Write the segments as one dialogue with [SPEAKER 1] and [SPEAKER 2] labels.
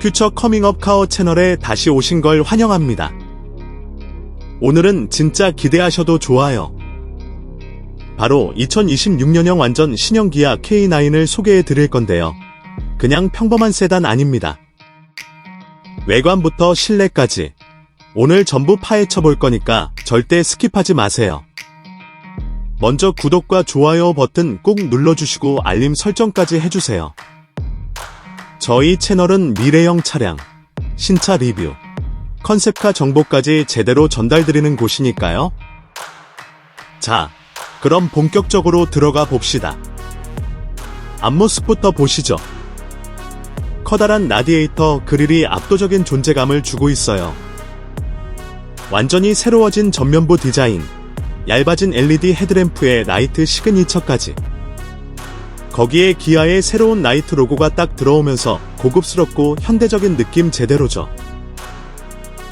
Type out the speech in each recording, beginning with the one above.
[SPEAKER 1] 퓨처 커밍업 카어 채널에 다시 오신 걸 환영합니다. 오늘은 진짜 기대하셔도 좋아요. 바로 2026년형 완전 신형 기아 K9을 소개해 드릴 건데요. 그냥 평범한 세단 아닙니다. 외관부터 실내까지 오늘 전부 파헤쳐 볼 거니까 절대 스킵하지 마세요. 먼저 구독과 좋아요 버튼 꾹 눌러주시고 알림 설정까지 해주세요. 저희 채널은 미래형 차량, 신차 리뷰, 컨셉카 정보까지 제대로 전달드리는 곳이니까요. 자, 그럼 본격적으로 들어가 봅시다. 앞모습부터 보시죠. 커다란 라디에이터 그릴이 압도적인 존재감을 주고 있어요. 완전히 새로워진 전면부 디자인, 얇아진 LED 헤드램프에 라이트 시그니처까지. 거기에 기아의 새로운 라이트 로고가 딱 들어오면서 고급스럽고 현대적인 느낌 제대로죠.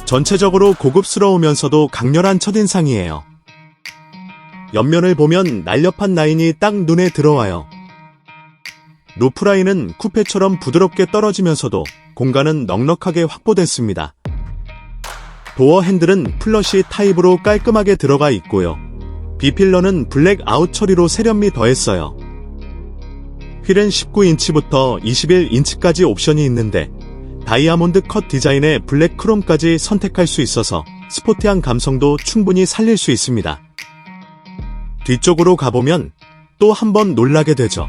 [SPEAKER 1] 전체적으로 고급스러우면서도 강렬한 첫인상이에요. 옆면을 보면 날렵한 라인이 딱 눈에 들어와요. 루프라인은 쿠페처럼 부드럽게 떨어지면서도 공간은 넉넉하게 확보됐습니다. 도어 핸들은 플러시 타입으로 깔끔하게 들어가 있고요. 비필러는 블랙 아웃 처리로 세련미 더했어요. 휠은 19인치부터 21인치까지 옵션이 있는데 다이아몬드 컷 디자인의 블랙 크롬까지 선택할 수 있어서 스포티한 감성도 충분히 살릴 수 있습니다. 뒤쪽으로 가보면 또 한 번 놀라게 되죠.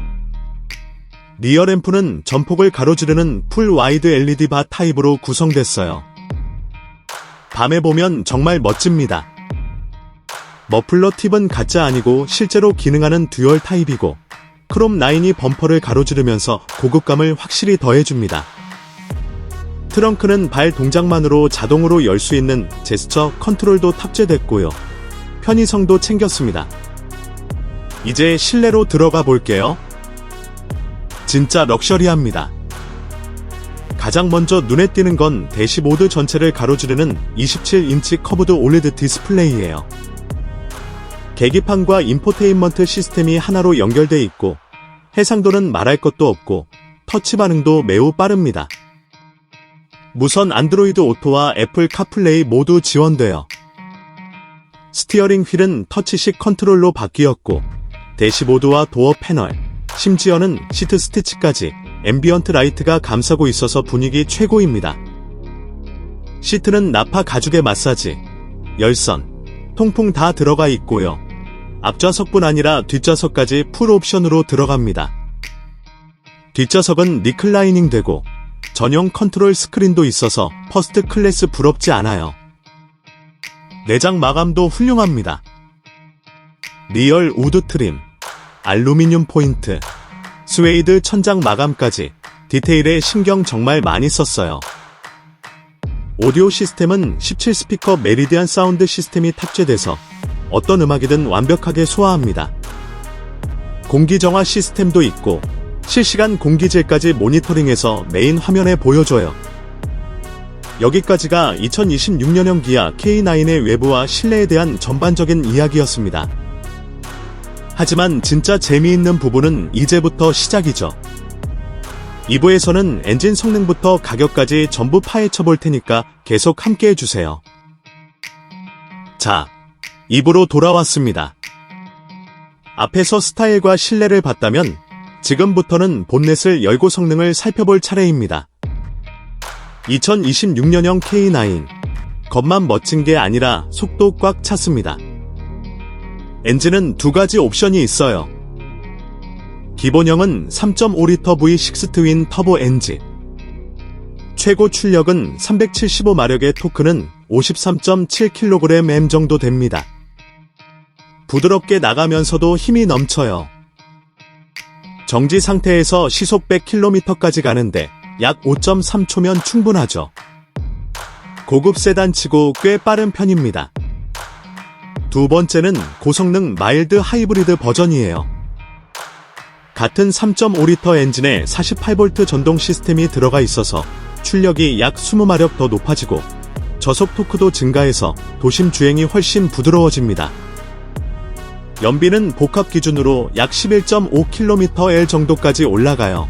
[SPEAKER 1] 리어 램프는 전폭을 가로지르는 풀 와이드 LED 바 타입으로 구성됐어요. 밤에 보면 정말 멋집니다. 머플러 팁은 가짜 아니고 실제로 기능하는 듀얼 타입이고 크롬 라인이 범퍼를 가로지르면서 고급감을 확실히 더해줍니다. 트렁크는 발 동작만으로 자동으로 열 수 있는 제스처 컨트롤도 탑재됐고요. 편의성도 챙겼습니다. 이제 실내로 들어가 볼게요. 진짜 럭셔리합니다. 가장 먼저 눈에 띄는 건 대시보드 전체를 가로지르는 27인치 커브드 올레드 디스플레이예요. 계기판과 인포테인먼트 시스템이 하나로 연결돼 있고 해상도는 말할 것도 없고 터치 반응도 매우 빠릅니다. 무선 안드로이드 오토와 애플 카플레이 모두 지원돼요. 스티어링 휠은 터치식 컨트롤로 바뀌었고 대시보드와 도어 패널, 심지어는 시트 스티치까지 앰비언트 라이트가 감싸고 있어서 분위기 최고입니다. 시트는 나파 가죽의 마사지, 열선, 통풍 다 들어가 있고요. 앞좌석뿐 아니라 뒷좌석까지 풀 옵션으로 들어갑니다. 뒷좌석은 리클라이닝 되고 전용 컨트롤 스크린도 있어서 퍼스트 클래스 부럽지 않아요. 내장 마감도 훌륭합니다. 리얼 우드 트림, 알루미늄 포인트, 스웨이드 천장 마감까지 디테일에 신경 정말 많이 썼어요. 오디오 시스템은 17스피커 메리디안 사운드 시스템이 탑재돼서 어떤 음악이든 완벽하게 소화합니다. 공기 정화 시스템도 있고 실시간 공기질까지 모니터링해서 메인 화면에 보여줘요. 여기까지가 2026년형 기아 K9의 외부와 실내에 대한 전반적인 이야기였습니다. 하지만 진짜 재미있는 부분은 이제부터 시작이죠. 2부에서는 엔진 성능부터 가격까지 전부 파헤쳐 볼 테니까 계속 함께 해주세요. 자, 2부로 돌아왔습니다. 앞에서 스타일과 실내를 봤다면 지금부터는 본넷을 열고 성능을 살펴볼 차례입니다. 2026년형 K9. 겉만 멋진 게 아니라 속도 꽉 찼습니다. 엔진은 두 가지 옵션이 있어요. 기본형은 3.5L V6 트윈 터보 엔진. 최고 출력은 375마력의 토크는 53.7kgm 정도 됩니다. 부드럽게 나가면서도 힘이 넘쳐요. 정지 상태에서 시속 100km까지 가는데 약 5.3초면 충분하죠. 고급 세단치고 꽤 빠른 편입니다. 두 번째는 고성능 마일드 하이브리드 버전이에요. 같은 3.5L 엔진에 48V 전동 시스템이 들어가 있어서 출력이 약 20마력 더 높아지고 저속 토크도 증가해서 도심 주행이 훨씬 부드러워집니다. 연비는 복합 기준으로 약 11.5kml 정도까지 올라가요.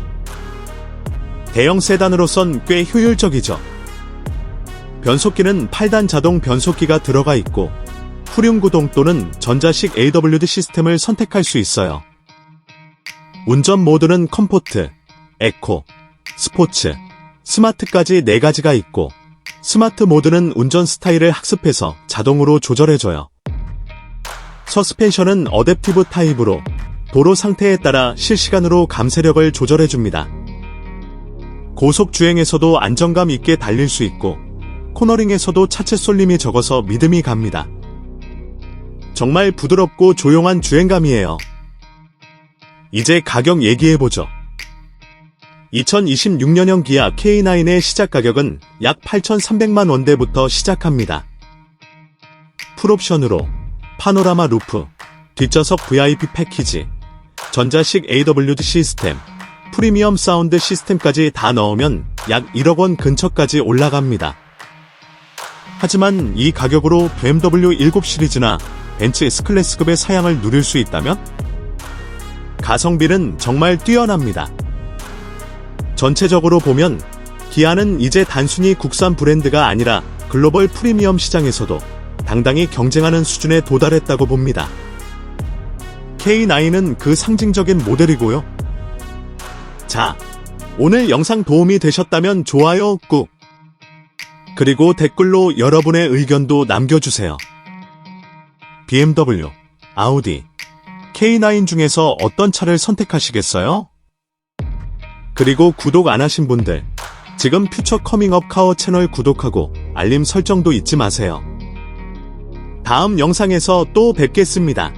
[SPEAKER 1] 대형 세단으로선 꽤 효율적이죠. 변속기는 8단 자동 변속기가 들어가 있고 후륜 구동 또는 전자식 AWD 시스템을 선택할 수 있어요. 운전 모드는 컴포트, 에코, 스포츠, 스마트까지 4가지가 있고 스마트 모드는 운전 스타일을 학습해서 자동으로 조절해줘요. 서스펜션은 어댑티브 타입으로 도로 상태에 따라 실시간으로 감쇄력을 조절해줍니다. 고속 주행에서도 안정감 있게 달릴 수 있고 코너링에서도 차체 쏠림이 적어서 믿음이 갑니다. 정말 부드럽고 조용한 주행감이에요. 이제 가격 얘기해보죠. 2026년형 기아 K9의 시작 가격은 약 8,300만 원대부터 시작합니다. 풀옵션으로 파노라마 루프, 뒷좌석 VIP 패키지, 전자식 AWD 시스템, 프리미엄 사운드 시스템까지 다 넣으면 약 1억 원 근처까지 올라갑니다. 하지만 이 가격으로 BMW 7 시리즈나 벤츠 S클래스급의 사양을 누릴 수 있다면? 가성비는 정말 뛰어납니다. 전체적으로 보면 기아는 이제 단순히 국산 브랜드가 아니라 글로벌 프리미엄 시장에서도 당당히 경쟁하는 수준에 도달했다고 봅니다. K9은 그 상징적인 모델이고요. 자, 오늘 영상 도움이 되셨다면 좋아요 꾹. 그리고 댓글로 여러분의 의견도 남겨주세요. BMW, 아우디, K9 중에서 어떤 차를 선택하시겠어요? 그리고 구독 안 하신 분들, 지금 퓨처 커밍업 카어 채널 구독하고 알림 설정도 잊지 마세요. 다음 영상에서 또 뵙겠습니다.